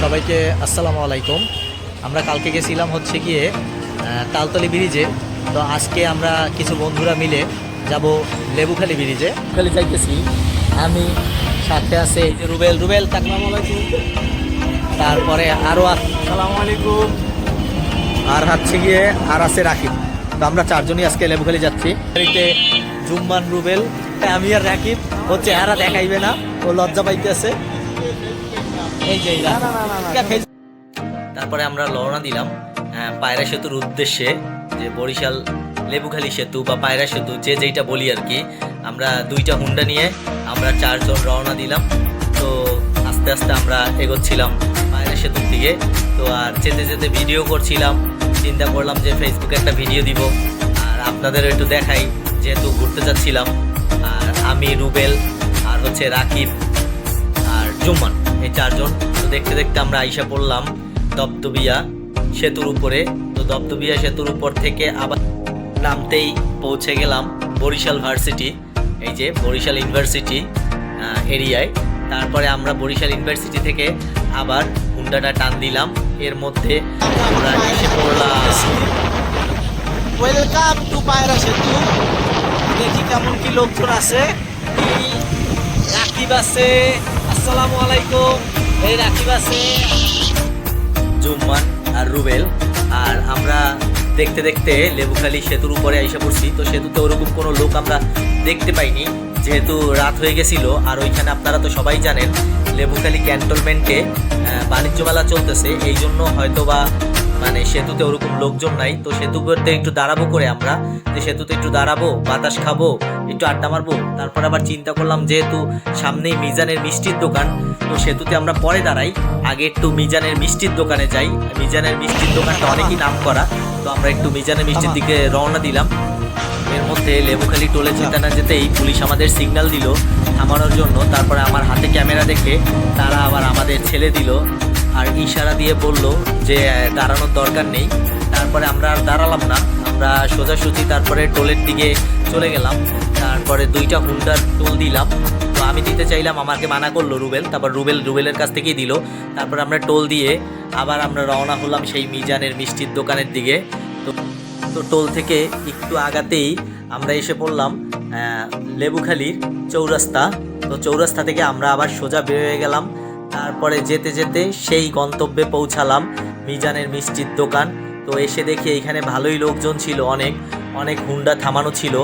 সবাইকে আসসালামু আলাইকুম। আমরা কালকে গেছিলাম হচ্ছে গিয়ে তালতলি ব্রিজে। তো আজকে আমরা কিছু বন্ধুরা মিলে যাব লেবুখালি ব্রিজে। খালি যাইতেছি। আমি সাথে আছে রুবেল। রুবেল আলাইকুম। তারপরে আরও আসসালামু আলাইকুম। আর হচ্ছে গিয়ে আর আছে রাকিব। তো আমরা চারজনই আজকে লেবুখালি যাচ্ছি। গাড়িতে জুম্মান রুবেল আমি আর রাকিব ও চেহারা দেখাইবে না। ও লজ্জা পাইতেছে। এই যে তারপরে আমরা রওনা দিলাম পায়রা সেতুর উদ্দেশ্যে যে বরিশাল লেবুখালি সেতু বা পায়রা সেতু যে যেইটা বলি আর কি আমরা দুইটা হুন্ডা নিয়ে আমরা চারজন রওনা দিলাম। তো আস্তে আস্তে আমরা এগোচ্ছিলাম পায়রা সেতুর দিকে। তো আর যেতে যেতে ভিডিও করছিলাম চিন্তা করলাম যে ফেসবুকে একটা ভিডিও দিব। আর আপনাদের একটু দেখাই যেহেতু ঘুরতে যাচ্ছিলাম। আর আমি রুবেল আর হচ্ছে রাকিব আর জুম্মান। এই চারজন। তো দেখতে দেখতে আমরা আইসা পড়লাম দপ্তবিয়া সেতুর উপরে। তো দপ্তবিয়া সেতুর উপর থেকে আবার নামতেই পৌঁছে গেলাম বরিশাল ভার্সিটি, এই যে বরিশাল ইউনিভার্সিটি এরিয়ায়। তারপরে আমরা বরিশাল ইউনিভার্সিটি থেকে আবার হুন্ডাটা টান দিলাম। এর মধ্যে আমরা এসে পড়লাম। ওয়েলকাম টু সেতু। দেখি কেমন কি লোকজন আছে। এই রাকিব আছে আসসালামু আলাইকুম। এই রাকিব আছে। জুম্মান আর রুবেল। আর আমরা দেখতে দেখতে লেবুখালি সেতুর উপরে এসে পড়ছি। তো সেতুতে ওরকম কোনো লোক আমরা দেখতে পাইনি। যেহেতু রাত হয়ে গেছিল, আর ওইখানে আপনারা তো সবাই জানেন, লেবুখালি ক্যান্টনমেন্টে বাণিজ্য মেলা চলতেছে। এই জন্য হয়তো বা মানে সেতুতে ওরকম লোকজন নাই। তো সেতু করতে একটু দাঁড়াবো করে আমরা। যে সেতুতে একটু দাঁড়াবো, বাতাস খাব, একটু আড্ডা মারবো। তারপর আবার চিন্তা করলাম যেহেতু সামনেই মিজানের মিষ্টির দোকান, তো সেতুতে আমরা পরে দাঁড়াই। আগে একটু মিজানের মিষ্টির দোকানে যাই। মিজানের মিষ্টির দোকানটা অনেকই নাম করা তো আমরা একটু মিজানের মিষ্টির দিকে রওনা দিলাম। এর মধ্যে লেবুখালি টোলে যেতে না যেতেই পুলিশ আমাদের সিগন্যাল দিল থামানোর জন্য। তারপরে আমার হাতে ক্যামেরা দেখে তারা আবার আমাদের ছেলে দিল। আর ইশারা দিয়ে বলল যে দাঁড়ানোর দরকার নেই। তারপরে আমরা আর দাঁড়ালাম না। আমরা সোজাসুজি তারপরে টোলের দিকে চলে গেলাম। তারপরে দুইটা হুন্ডার টোল দিলাম। তো আমি দিতে চাইলাম, আমাকে মানা করল রুবেল। তারপর রুবেল, রুবেলের কাছ থেকেই দিল। তারপর আমরা টোল দিয়ে আবার আমরা রওনা হলাম সেই মিজানের মিষ্টির দোকানের দিকে। তো তো টোল থেকে একটু আগাতেই আমরা এসে পড়লাম লেবুখালির চৌরাস্তা। তো চৌরাস্তা থেকে আমরা আবার সোজা বের হয়ে গেলাম। তারপরে যেতে যেতে সেই গন্তব্যে পৌঁছালাম, মিজানের মিষ্টির দোকান। তো এসে দেখি এইখানে ভালোই লোকজন ছিল, অনেক। অনেক হুন্ডা থামানো ছিল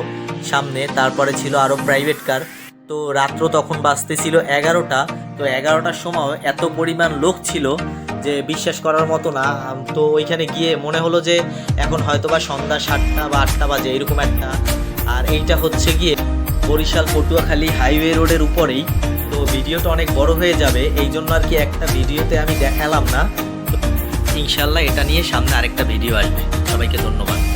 সামনে, তারপরে ছিল আরও প্রাইভেট কার তো রাত্র তখন বাজতেছিল এগারোটা। তো এগারোটার সময় এত পরিমাণ লোক ছিল যে বিশ্বাস করার মতো না। তো ওইখানে গিয়ে মনে হলো যে এখন হয়তোবা সন্ধ্যা সাতটা বা আটটা বাজে, এরকম একটা। আর এইটা হচ্ছে গিয়ে বরিশাল পটুয়াখালী হাইওয়ে রোডের উপরেই ভিডিওটা অনেক বড় হয়ে যাবে, এই জন্য আর কি একটা ভিডিওতে আমি দেখালাম না। ইনশাল্লাহ এটা নিয়ে সামনে আরেকটা ভিডিও আসবে। সবাইকে ধন্যবাদ।